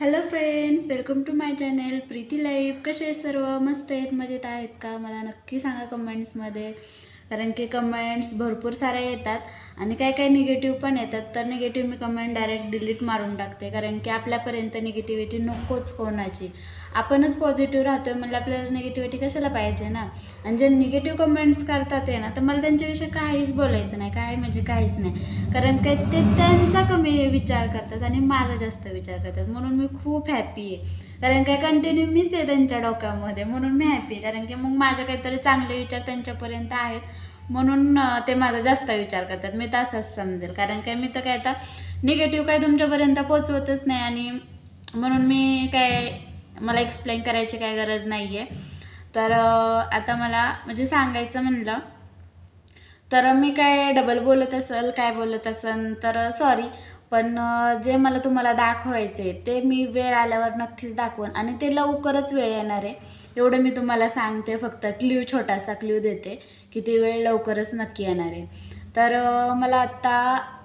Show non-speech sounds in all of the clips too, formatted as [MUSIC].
Hello friends welcome to my channel Preeti life कसे आहेत सर्व? मस्त आहेत मजेत आहेत का? मला नक्की सांगा कमेंट्समध्ये कारण की कमेंट्स भरपूर साऱ्या येतात आणि काय काय निगेटिव्ह पण येतात. तर निगेटिव्ह मी कमेंट डायरेक्ट डिलीट मारून टाकते. कारण की आपल्यापर्यंत निगेटिव्हिटी नकोच कोणाची. आपणच पॉझिटिव्ह राहतोय म्हणजे आपल्याला निगेटिव्हिटी कशाला पाहिजे ना? आणि जे निगेटिव्ह कमेंट्स करतात आहे ना तर मला त्यांच्याविषयी काहीच बोलायचं नाही काय म्हणजे काहीच नाही. कारण काय ते त्यांचा कमी विचार करतात आणि माझा जास्त विचार करतात. म्हणून मी खूप हॅपी आहे. कारण काय कंटिन्यू मीच आहे त्यांच्या डोक्यामध्ये. म्हणून मी हॅपी आहे. कारण की मग माझे काहीतरी चांगले विचार त्यांच्यापर्यंत आहेत. म्हणून ते माझा जास्त विचार करतात. मी तसंच समजेल. कारण काय मी तर काय आता निगेटिव्ह काय तुमच्यापर्यंत पोचवतच नाही आणि म्हणून मी काय मला एक्सप्लेन करायची काय गरज नाही आहे तर आता मला म्हणजे सांगायचं म्हणलं तर मी काय डबल बोलत असेल काय बोलत असेल तर सॉरी पण जे मला तुम्हाला दाखवायचे ते मी वेळ आल्यावर नक्कीच दाखवून. आणि ते लवकरच वेळ येणार आहे. एवढं मी तुम्हाला सांगते फक्त क्ल्यू छोटासा क्ल्यू देते की ती वेळ लवकरच नक्की येणार आहे. तर मला आत्ता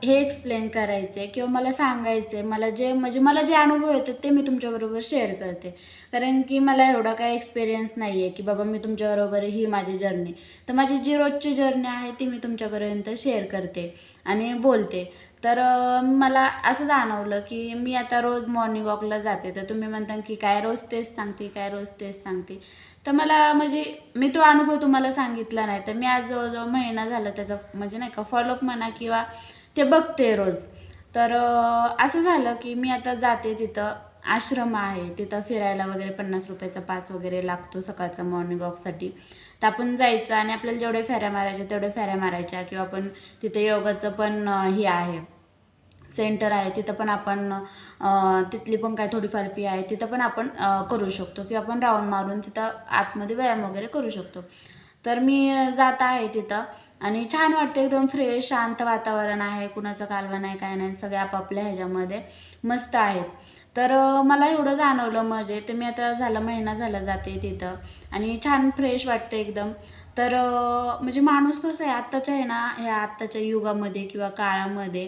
हे एक्सप्लेन करायचं आहे किंवा मला सांगायचं आहे मला जे म्हणजे मला जे अनुभव येतात ते मी तुमच्याबरोबर शेअर करते. कारण की मला एवढा काही एक्सपिरियन्स नाही आहे की बाबा मी तुमच्याबरोबर ही माझी जर्नी तर माझी जी रोजची जर्नी आहे ती मी तुमच्यापर्यंत शेअर करते आणि बोलते. तर मला असं जाणवलं की मी आता रोज मॉर्निंग वॉकला जाते. तर तुम्ही म्हणता की काय रोज तेच सांगते काय रोज तेच सांगते. तर मला म्हणजे मी तो अनुभव तुम्हाला सांगितला नाही. तर मी आज जवळजवळ महिना झाला त्याचा म्हणजे नाही का फॉलोअप म्हणा किंवा ते बघते रोज. तर असं झालं की मी आता जाते तिथं आश्रम आहे. तिथं फिरायला वगैरे पन्नास रुपयाचा पास वगैरे लागतो सकाळचा मॉर्निंग वॉकसाठी तर आपण जायचं आणि आपल्याला जेवढे फेऱ्या मारायच्या तेवढे फेऱ्या मारायच्या किंवा आपण तिथे योगाचं पण हे आहे. सेंटर आहे तिथं पण आपण तिथली पण काय थोडीफार फी आहे तिथं पण आपण करू शकतो. किंवा आपण राऊंड मारून तिथं आतमध्ये व्यायाम वगैरे करू शकतो. तर मी जात आहे तिथं आणि छान वाटतं एकदम फ्रेश शांत वातावरण आहे कुणाचं कालवा नाही काय नाही सगळे आपापल्या ह्याच्यामध्ये मस्त आहेत. तर मला एवढं जाणवलं म्हणजे ते मी आता झाला महिना झाला जाते तिथं आणि छान फ्रेश वाटतं एकदम. तर म्हणजे माणूस कसं आहे आत्ताच्या आहे ना ह्या आत्ताच्या युगामध्ये किंवा काळामध्ये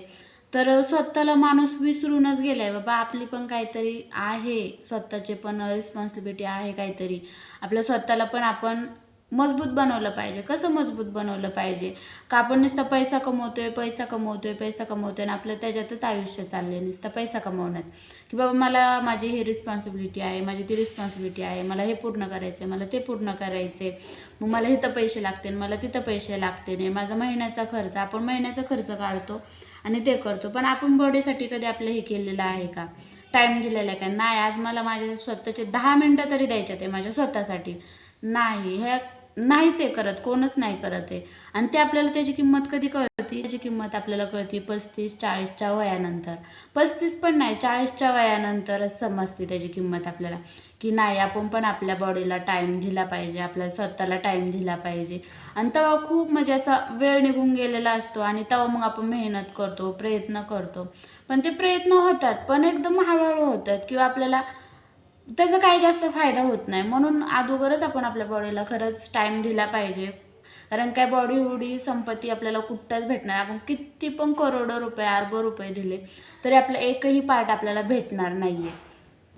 तर स्वतःला माणूस विसरूनच गेलाय. बाबा आपली पण काहीतरी आहे. स्वतःचे पण रिस्पॉन्सिबिलिटी आहे काहीतरी. आपल्या स्वतःला पण आपण मजबूत बनवलं पाहिजे. कसं मजबूत बनवलं पाहिजे? का आपण नुसतं पैसा कमवतोय पैसा कमवतोय पैसा कमवतोय आणि आपलं त्याच्यातच आयुष्य चाललंय नुसतं पैसा कमवण्यात की बाबा मला माझी ही रिस्पॉन्सिबिलिटी आहे माझी ती रिस्पॉन्सिबिलिटी आहे मला हे पूर्ण करायचं आहे मला ते पूर्ण करायचं आहे मग मला इथं पैसे लागतील मला तिथं पैसे लागते नाही माझा महिन्याचा खर्च आपण महिन्याचा खर्च काढतो आणि ते करतो. पण आपण बॉडीसाठी कधी आपलं हे केलेलं आहे का? टाईम दिलेला आहे का? नाही आज मला माझ्या स्वतःचे दहा मिनटं तरी द्यायचे आहे माझ्या स्वतःसाठी. नाही ह्या नाहीच आहे करत कोणच नाही करत आहे आणि ते आपल्याला त्याची किंमत कधी कळती? त्याची किंमत आपल्याला कळते पस्तीस चाळीसच्या वयानंतर. पस्तीस पण नाही चाळीसच्या वयानंतरच समजते त्याची किंमत आपल्याला. की नाही आपण पण आपल्या बॉडीला टाईम दिला पाहिजे आपल्या स्वतःला टाईम दिला पाहिजे. आणि तेव्हा खूप म्हणजे असा वेळ निघून गेलेला असतो आणि तेव्हा मग आपण मेहनत करतो प्रयत्न करतो. पण ते प्रयत्न होतात पण एकदम हळूहळू होतात. किंवा आपल्याला त्याचा काही जास्त फायदा होत नाही. म्हणून अगोदरच आपण आपल्या बॉडीला खरंच टाईम दिला पाहिजे. कारण काय बॉडी उडी संपत्ती आपल्याला कुठंच भेटणार आपण किती पण करोडो रुपये अर्बो रुपये दिले तरी आपलं एकही पार्ट आपल्याला भेटणार नाही आहे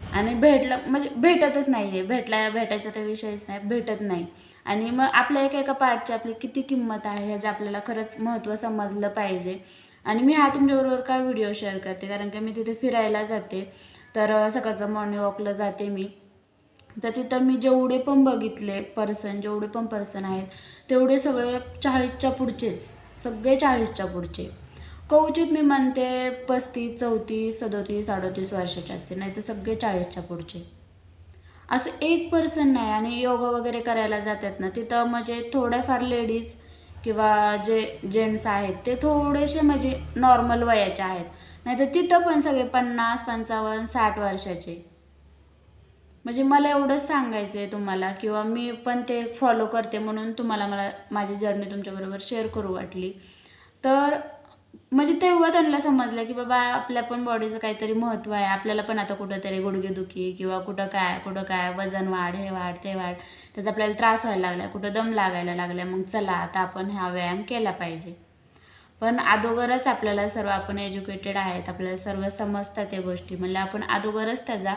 आणि भेटलं म्हणजे भेटतच नाही आहे भेटला भेटायचा तर विषयच नाही भेटत नाही. आणि मग आपल्या एका एका पार्टची आपली किती किंमत आहे ह्याचं आपल्याला खरंच महत्त्व समजलं पाहिजे. आणि मी हा तुमच्याबरोबर का व्हिडिओ शेअर करते? कारण की मी तिथे फिरायला जाते. तर सकाळचं मॉर्निंग वॉकला जाते मी. तर तिथं मी जेवढे पण बघितले पर्सन जेवढे पण पर्सन आहेत तेवढे सगळे चाळीसच्या पुढचेच सगळे चाळीसच्या पुढचे. कवचित मी म्हणते पस्तीस चौतीस सदोतीस अडोतीस वर्षाचे असते नाही तर सगळे चाळीसच्या पुढचे. असं एक पर्सन नाही आणि योगा वगैरे करायला जातात ना तिथं म्हणजे थोड्याफार लेडीज किंवा जे जेंट्स आहेत ते थोडेसे म्हणजे नॉर्मल वयाचे आहेत. नाही तर तिथं पण सगळे पन्नास पंचावन्न साठ वर्षाचे. म्हणजे मला एवढंच सांगायचं आहे तुम्हाला किंवा मी पण ते फॉलो करते म्हणून तुम्हाला मला माझी जर्नी तुमच्याबरोबर शेअर करू वाटली. तर म्हणजे तेव्हा त्यांना समजलं की बाबा आपल्या पण बॉडीचं काहीतरी महत्त्व आहे. आपल्याला पण आता कुठंतरी गुडघेदुखी किंवा कुठं काय कुठं काय वजन वाढ हे वाढ ते वाढ त्याचा आपल्याला त्रास व्हायला लागला कुठं दम लागायला लागला मग चला आता आपण हा व्यायाम केला पाहिजे. पण अगोदरच आपल्याला सर्व आपण एज्युकेटेड आहेत आपल्याला सर्व समजतात या गोष्टी. म्हणजे आपण अगोदरच त्याचा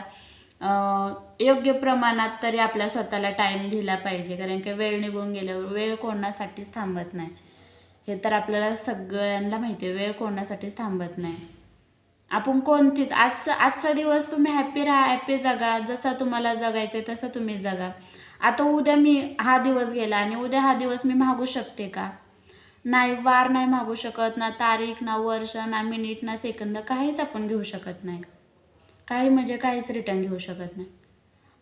योग्य प्रमाणात तरी आपल्या स्वतःला टाईम दिला पाहिजे. कारण की वेळ निघून गेल्यावर वेळ कोणासाठीच थांबत नाही. हे तर आपल्याला सगळ्यांना माहिती आहे वेळ कोणासाठीच थांबत नाही. आपण कोणतीच आजचा आजचा दिवस तुम्ही हॅप्पी राहा हॅप्पी जगा. जसा तुम्हाला जगायचं आहे तसं तुम्ही जगा. आता उद्या मी हा दिवस गेला आणि उद्या हा दिवस मी मागू शकते का? नाही वार नाही मागू शकत ना तारीख ना वर्ष ना मिनिट ना सेकंद काहीच आपण घेऊ शकत नाही. काही म्हणजे काहीच रिटर्न घेऊ शकत नाही.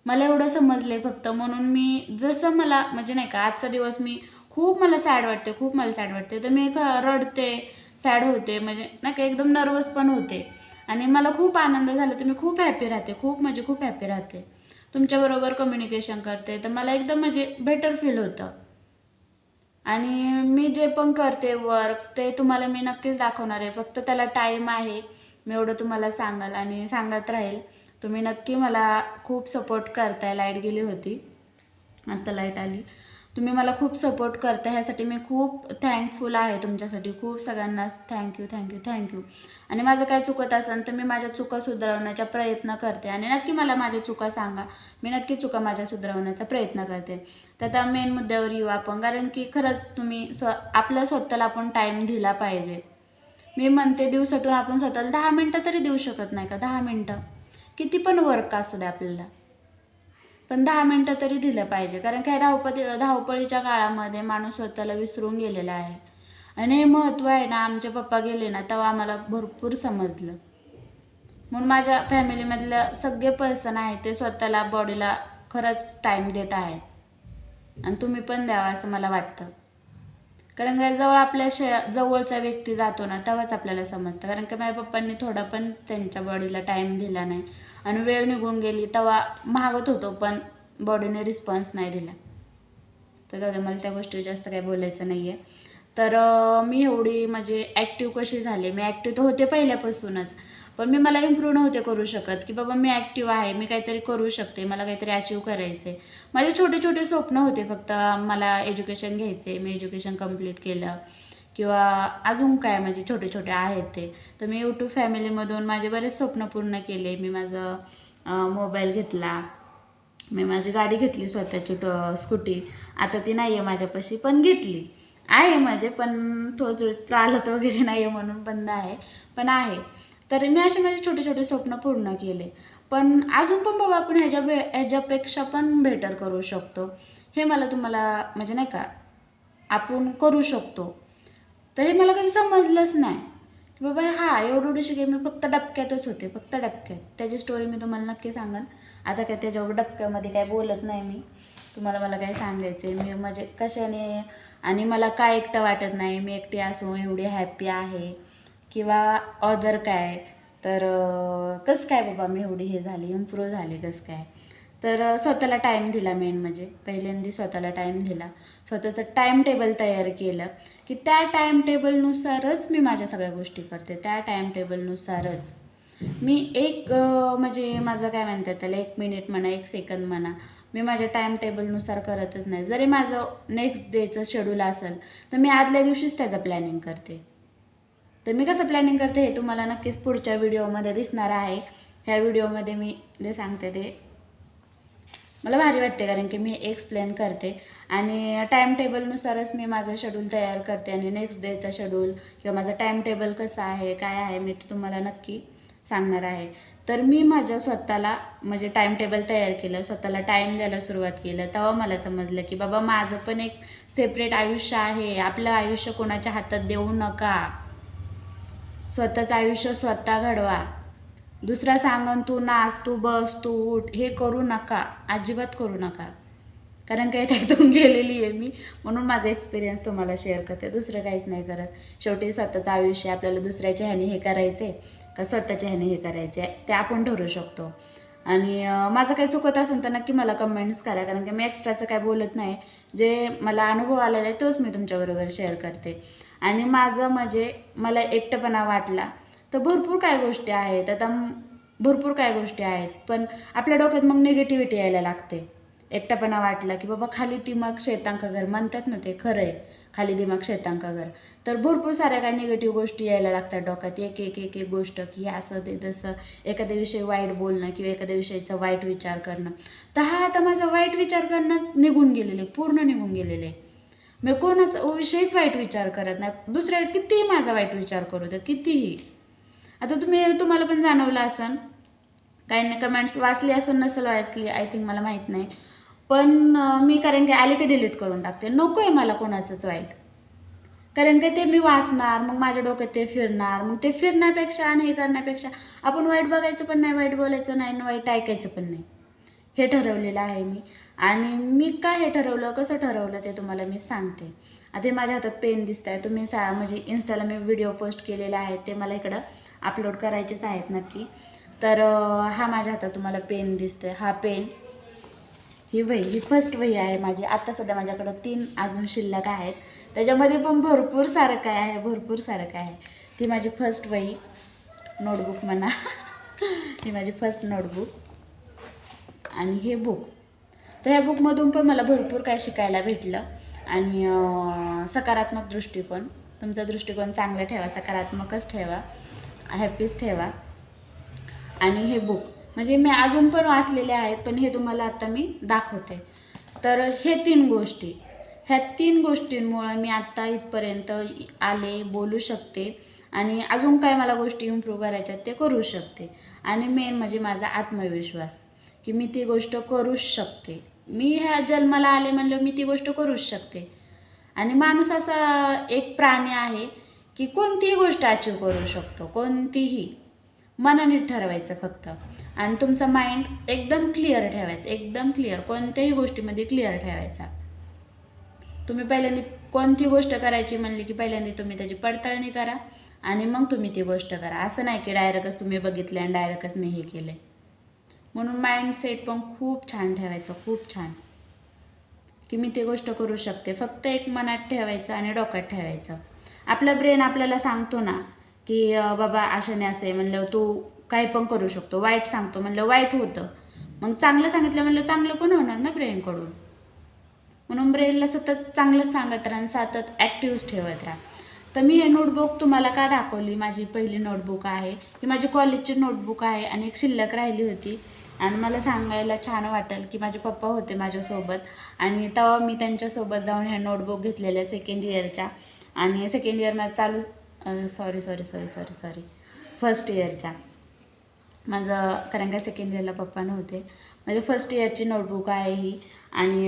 मला एवढं समजलं आहे फक्त म्हणून मी जसं मला म्हणजे नाही का आजचा दिवस मी खूप मला सॅड वाटते खूप मला सॅड वाटते तर मी एक रडते सॅड होते म्हणजे नाही का एकदम नर्वस पण होते. आणि मला खूप आनंद झाला तर मी खूप हॅपी राहते खूप म्हणजे खूप हॅपी राहते. तुमच्याबरोबर कम्युनिकेशन करते तर मला एकदम म्हणजे बेटर फील होतं. आणि मी जे पण करते वर्क ते तुम्हाला मी नक्कीच दाखवणार आहे. फक्त त्याला टाईम आहे. मी एवढं तुम्हाला सांगाल आणि सांगत राहील. तुम्ही नक्की मला खूप सपोर्ट करताय. लाइट गेली होती. आत्ता लाइट आली. तुम्ही मला खूप सपोर्ट करता ह्यासाठी मी खूप थँकफुल आहे तुमच्यासाठी. खूप सगळ्यांना थँक्यू थँक्यू थँक्यू आणि माझं काय चुकत असेल तर मी माझ्या चुका सुधारवण्याचा प्रयत्न करते. आणि नक्की मला माझ्या चुका सांगा. मी नक्की चुका माझ्या सुधारवण्याचा प्रयत्न करते. तर आता मेन मुद्द्यावर येऊ आपण. कारण की खरंच तुम्ही स्व आपल्या स्वतःला आपण टाईम दिला पाहिजे. मी म्हणते दिवसातून आपण स्वतःला दहा मिनटं तरी देऊ शकत नाही का? दहा मिनटं. किती पण वर्क असू दे आपल्याला. पण दहा मिनटं तरी दिलं पाहिजे. कारण काय धावपळी धावपळीच्या काळामध्ये माणूस स्वतःला विसरून गेलेला आहे. आणि हे महत्त्व आहे ना आमचे पप्पा गेले ना तेव्हा आम्हाला भरपूर समजलं. म्हणून माझ्या फॅमिलीमधल्या सगळे पर्सन आहेत ते स्वतःला बॉडीला खरंच टाईम देत आहेत. आणि तुम्ही पण द्यावा असं मला वाटतं. कारण काय जवळ आपल्या शे जवळचा व्यक्ती जातो ना तेव्हाच आपल्याला समजतं. कारण की माझ्या पप्पांनी थोडा पण त्यांच्या बॉडीला टाईम दिला नाही. आणि वेळ निघून गेली तेव्हा मागत होतो पण बॉडीने रिस्पॉन्स नाही दिला. तर जाऊ दे, मला त्या गोष्टी जास्त काही बोलायचं नाही आहे तर मी एवढी म्हणजे ॲक्टिव्ह कशी झाली? मी ॲक्टिव्ह तर होते पहिल्यापासूनच पण मी मला इम्प्रूव्ह नव्हते करू शकत की बाबा मी ॲक्टिव्ह आहे मी काहीतरी करू शकते मला काहीतरी अचीव करायचं आहे माझे छोटे छोटे स्वप्न होते फक्त मला एज्युकेशन घ्यायचे मी एज्युकेशन कंप्लीट केलं. किंवा अजून काय म्हणजे छोटे छोटे आहेत ते. तर मी यूट्यूब फॅमिलीमधून माझे बरेच स्वप्न पूर्ण केले. मी माझं मोबाईल घेतला. मी माझी गाडी घेतली स्वतःची ट स्कूटी आता ती नाही आहे माझ्यापाशी पण घेतली. आहे माझे पण थोडं चालत वगैरे नाही आहे म्हणून बंद आहे. पण आहे. तर मी असे माझे छोटे छोटे स्वप्न पूर्ण केले. पण अजून पण बाबा आपण ह्याच्या भे ह्याच्यापेक्षा पण बेटर करू शकतो. हे मला तुम्हाला म्हणजे नाही का आपण करू शकतो. तर हे मला कधी समजलंच नाही. की बाबा हा एवढं एवढी शिके मी फक्त डबक्यातच होते फक्त डबक्यात. त्याची स्टोरी मी तुम्हाला नक्की सांगेन. आता काय त्याच्यावर डबक्यामध्ये काय बोलत नाही मी. तुम्हाला मला काय सांगायचं आहे मी म्हणजे कशाने आणि मला काय एकटं वाटत नाही? मी एकटी असू एवढी हॅप्पी आहे? किंवा ऑदर काय? तर कसं काय बाबा मी एवढी हे झाली इम्प्रूव्ह झाले कसं काय? तर स्वतःला टाईम दिला मेन म्हणजे. पहिल्यांदा स्वतःला टाईम दिला. स्वतःचं टाईम टेबल तयार केलं की त्या टाईम टेबलनुसारच मी माझ्या सगळ्या गोष्टी करते. त्या टाईम टेबलनुसारच मी एक म्हणजे माझं काय म्हणतात त्याला एक मिनिट म्हणा एक सेकंद म्हणा मी माझ्या टाईम टेबलनुसार करतच नाही. जरी माझं नेक्स्ट डेचं शेड्यूल असेल तर मी आदल्या दिवशीच त्याचं प्लॅनिंग करते. तर मी कसं प्लॅनिंग करते हे तुम्हाला नक्कीच पुढच्या व्हिडिओमध्ये दिसणार आहे. ह्या व्हिडिओमध्ये मी जे सांगते ते मला भारी वाटते कारण की मी एक्सप्लेन करते. आणि टाईम टेबलनुसारच मी माझं शेड्यूल तयार करते आणि नेक्स्ट डेचा शेड्यूल किंवा माझं टाईम टेबल कसं आहे काय आहे मी ते तुम्हाला नक्की सांगणार आहे. तर मी माझ्या स्वतःला म्हणजे टाईम टेबल तयार केलं स्वतःला टाईम द्यायला सुरुवात केलं. तेव्हा मला समजलं की बाबा माझं पण एक सेपरेट आयुष्य आहे. आपलं आयुष्य कोणाच्या हातात देऊ नका. स्वतःचं आयुष्य स्वतः घडवा. दुसरा सांगन तू नाच तू बस तू उठ. हे करू नका. अजिबात करू नका. कारण काही त्यातून गेलेली आहे मी. म्हणून माझा एक्सपिरियन्स तुम्हाला शेअर करते. दुसरं काहीच नाही करत. शेवटी स्वतःचं आयुष्य आपल्याला दुसऱ्याच्या ह्याने हे करायचे का स्वतःच्या ह्याने हे करायचे ते आपण ठरू शकतो. आणि माझं काही चुकत असेल तर नक्की मला कमेंट्स करा. कारण की मी एक्स्ट्राचं काय बोलत नाही. जे मला अनुभव आलेला आहे तोच मी तुमच्याबरोबर शेअर करते. आणि माझं म्हणजे मला एकटेपणा वाटला. तर भरपूर काय गोष्टी आहेत. आता भरपूर काय गोष्टी आहेत. पण आपल्या डोक्यात मग निगेटिव्हिटी यायला लागते. एकटापणा वाटला की बाबा खाली दिमाग शेतांका घर म्हणतात ना ते खरं आहे. खाली दिमाग शेतांका घर. तर भरपूर साऱ्या काही निगेटिव्ह गोष्टी यायला लागतात डोक्यात. एक एक एक एक गोष्ट की असं ते तसं. एखाद्या विषयी वाईट बोलणं किंवा एखाद्या विषयीचा वाईट विचार करणं. तर हा आता माझा वाईट विचार करणंच निघून गेलेले पूर्ण निघून गेलेले. आहे मी कोणाचा विषयीच वाईट विचार करत नाही. दुसऱ्या कितीही माझा वाईट विचार करू दे कितीही. आता तुम्ही तुम्हाला पण जाणवलं असन. काही नाही कमेंट्स वाचली असेल नसेल वाचली आय थिंक मला माहीत नाही. पण मी कारण की आले की डिलीट करून टाकते. नको आहे मला कोणाचंच वाईट. कारण की ते मी वाचणार मग माझ्या डोक्यात ते फिरणार मग ते फिरण्यापेक्षा आणि हे करण्यापेक्षा आपण वाईट बघायचं पण नाही वाईट बोलायचं नाही आणि वाईट ऐकायचं पण नाही. हे ठरवलेलं आहे मी. आणि मी काय हे ठरवलं कसं ठरवलं ते तुम्हाला मी सांगते. आता माझ्या हातात पेन दिसत आहे तुम्ही सा म्हणजे इन्स्टाला मी व्हिडिओ पोस्ट केलेले आहेत ते मला इकडं अपलोड करायचेच आहेत नक्की. तर हा माझ्या हातात तुम्हाला पेन दिसतो आहे हा पेन ही वही ही फर्स्ट वही आहे माझी. आत्ता सध्या माझ्याकडं तीन अजून शिल्लक आहेत. त्याच्यामध्ये पण भरपूर सारं काय आहे भरपूर सारं काय आहे. ती माझी फर्स्ट वही. नोटबुक म्हणा. ही माझी फर्स्ट नोटबुक [LAUGHS] आणि हे बुक तर ह्या बुकमधून पण मला भरपूर काय शिकायला भेटलं. आणि सकारात्मक दृष्टिकोन. तुमचा दृष्टिकोन चांगला ठेवा सकारात्मकच ठेवा. हॅपीच ठेवा. आणि हे बुक म्हणजे मी अजून पण वाचलेले आहेत पण हे तुम्हाला आता मी दाखवते. तर हे तीन गोष्टी. ह्या तीन गोष्टींमुळं मी आत्ता इथपर्यंत आले बोलू शकते. आणि अजून काय मला गोष्टी इम्प्रूव्ह करायच्या आहेत ते करू शकते. आणि मेन म्हणजे माझा आत्मविश्वास की मी ती गोष्ट करूच शकते. मी ह्या जन्माला आले म्हणलं मी ती गोष्ट करूच शकते. आणि माणूस असा एक प्राणी आहे की कोणतीही गोष्ट अचीव करू शकतो कोणतीही. मनाने ठरवायचं फक्त. आणि तुमचा माइंड एकदम क्लिअर ठेवायचं एकदम क्लिअर कोणत्याही गोष्टीमध्ये क्लिअर ठेवायचा. तुम्ही पहिल्यांदा कोणती गोष्ट करायची म्हणली की पहिल्यांदा तुम्ही त्याची पडताळणी करा आणि मग तुम्ही ती गोष्ट करा. असं नाही की डायरेक्टच तुम्ही बघितलं आणि डायरेक्टच मी हे केले म्हणून माइंडसेट पण खूप छान ठेवायचं खूप छान. की मी ती गोष्ट करू शकते. फक्त एक मनात ठेवायचं आणि डोक्यात ठेवायचं. आपलं ब्रेन आपल्याला सांगतो ना की बाबा आशाने असे म्हणलं तू काही पण करू शकतो. वाईट सांगतो. म्हणलं वाईट होतं. मग चांगलं सांगितलं म्हणलं चांगलं पण होणार ना ब्रेनकडून म्हणून ब्रेनला सतत चांगलंच सांगत राहा सतत ॲक्टिव्ह ठेवत राहा. तर मी हे नोटबुक तुम्हाला का दाखवली? माझी पहिली नोटबुक आहे. ही माझी कॉलेजची नोटबुक आहे आणि एक शिल्लक राहिली होती. आणि मला सांगायला छान वाटेल की माझे पप्पा होते माझ्यासोबत. आणि तेव्हा मी त्यांच्यासोबत जाऊन ह्या नोटबुक घेतलेल्या सेकंड इयरच्या आणि सेकंड इयर माझं चालू sorry sorry sorry sorry sorry first इयरच्या माझं कारण का सेकंड इयरला पप्पा नव्हते. म्हणजे फर्स्ट इयरची नोटबुक आहे ही. आणि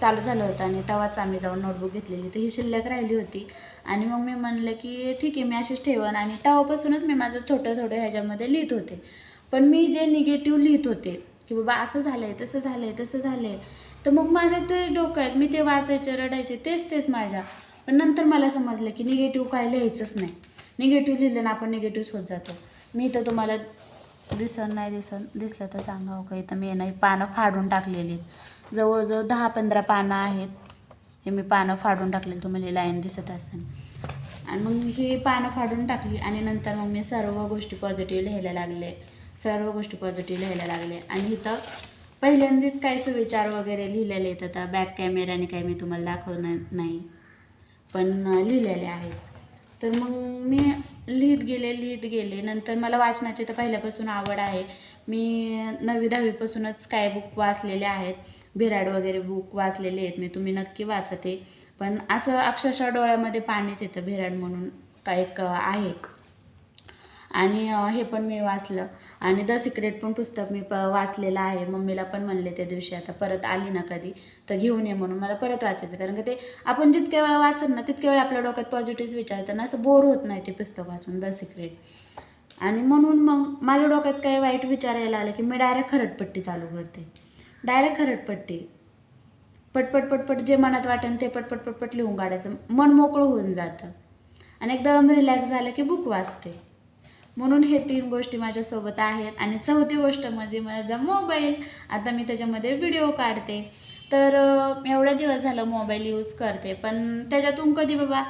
चालू झालं होतं आणि तेव्हाच आम्ही जाऊन नोटबुक घेतलेली. तर ही शिल्लक राहिली होती. आणि मग मी म्हणलं की ठीक आहे मी अशीच ठेवन. आणि तेव्हापासूनच मी माझं छोटं थोडं ह्याच्यामध्ये लिहित होते. पण मी जे निगेटिव्ह लिहित होते की बाबा असं झालं आहे तसं झालं आहे तसं झालं आहे तर मग माझ्या तेच डोक्यात मी ते वाचायचे रडायचे तेच तेच माझ्या. पण नंतर मला समजलं की निगेटिव्ह काय लिहायचंच नाही. निगेटिव्ह लिहिलं ना आपण निगेटिव्ह होत जातो. मी तर तुम्हाला दिसन नाही दिसन दिसलं तर सांगा हो का इथं मी नाही पानं फाडून टाकलेली. आहेत जवळजवळ दहा पंधरा पानं आहेत. हे मी पानं फाडून टाकलेली तुम्हाला लाईन दिसत असेल आणि मग ही पानं फाडून टाकली आणि नंतर मग मी सर्व गोष्टी पॉझिटिव्ह लिहायला लागले. सर्व गोष्टी पॉझिटिव्ह लिहायला लागले. आणि इथं पहिल्यांदाच काही सुविचार वगैरे लिहिलेले आहेत. आता बॅक कॅमेऱ्याने काही मी तुम्हाला दाखवणार नाही. पण लिहिलेले आहेत. तर मग मी लिहित गेले लिहित गेले. नंतर मला वाचनाची तर पहिल्यापासून आवड आहे. मी नववी दहावीपासूनच काय बुक वाचलेले आहेत. बिराड वगैरे बुक वाचलेले आहेत. मी तुम्ही नक्की वाचते. पण असं अक्षरशः डोळ्यामध्ये पाणीच येतं बिराड म्हणून काय एक आहे. आणि हे पण मी वाचलं. आणि द सिक्रेट पण पुस्तक मी प वाचलेलं आहे. मम्मीला पण म्हणले त्या दिवशी आता परत आली ना कधी तर घेऊन ये म्हणून. मला परत वाचायचं कारण का ते आपण जितक्या वेळा वाचून ना तितक्या वेळा आपल्या डोक्यात पॉझिटिव्ह विचार येतात ना असं बोर होत नाही ते पुस्तक वाचून द सिक्रेट. आणि म्हणून मग माझ्या डोक्यात काही वाईट विचार यायला आले की मी डायरेक्ट खरटपट्टी चालू करते. डायरेक्ट खरटपट्टी. पटपट पटपट जे मनात वाटेल ते पटपट पटपट लिहून काढायचं. मन मोकळं होऊन जातं. आणि एकदम रिलॅक्स झालं की बुक वाचते. म्हणून हे तीन गोष्टी माझ्यासोबत आहेत. आणि चौथी गोष्ट म्हणजे माझा मोबाईल. आता मी त्याच्यामध्ये व्हिडिओ काढते. तर एवढा दिवस झालं मोबाईल यूज करते. पण त्याच्यातून कधी बाबा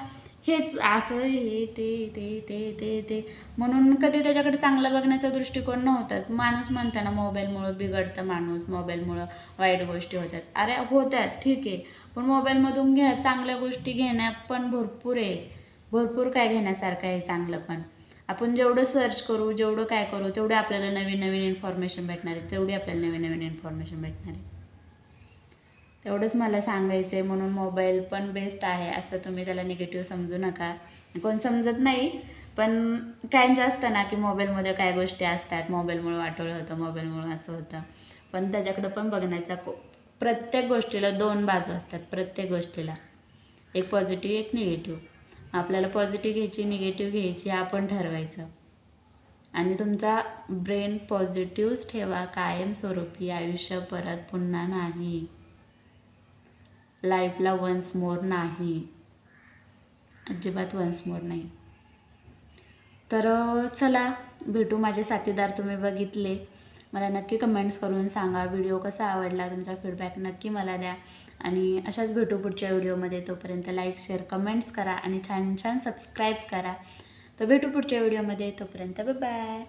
हेच असं हे ते ते ते ते ते. म्हणून कधी त्याच्याकडे चांगलं बघण्याचा दृष्टिकोन नव्हताच. माणूस म्हणताना मोबाईलमुळं बिघडतं माणूस. मोबाईलमुळं वाईट गोष्टी होतात. अरे होत्यात ठीक आहे. पण मोबाईलमधून घ्या. चांगल्या गोष्टी घेण्या पण भरपूर आहे. भरपूर काय घेण्यासारखं आहे चांगलं पण. आपण जेवढं सर्च करू जेवढं काय करू तेवढे आपल्याला नवीन नवीन इन्फॉर्मेशन भेटणार आहे. तेवढी आपल्याला नवीन नवीन इन्फॉर्मेशन भेटणार आहे. तेवढंच मला सांगायचं आहे म्हणून मोबाईल पण बेस्ट आहे असं तुम्ही त्याला निगेटिव्ह समजू नका. कोण समजत नाही पण काहींचं असतं ना की मोबाईलमध्ये काय गोष्टी असतात. मोबाईलमुळं वाटोळं होतं मोबाईलमुळं असं होतं. पण त्याच्याकडं पण बघण्याचा को प्रत्येक गोष्टीला दोन बाजू असतात प्रत्येक गोष्टीला. एक पॉझिटिव्ह एक निगेटिव्ह आपल्याला पॉझिटिव्ह घ्यायची निगेटिव्ह घ्यायची आपण ठरवायचं. आणि तुमचा ब्रेन पॉझिटिव्हच ठेवा कायमस्वरूपी. आयुष्य परत पुन्हा नाही. लाईफला वन्स मोर नाही. अजिबात वन्स मोर नाही. तर चला भेटू माझे साथीदार तुम्ही बघितले. मला नक्की कमेंट्स करून सांगा. व्हिडिओ कसा आवडला? तुमचा फीडबॅक नक्की मला द्या. आणि अशाच भेटू पुढच्या व्हिडिओमध्ये तोपर्यंत लाईक शेअर कमेंट्स करा आणि छान छान सबस्क्राईब करा. तर भेटू पुढच्या व्हिडिओमध्ये तोपर्यंत बाय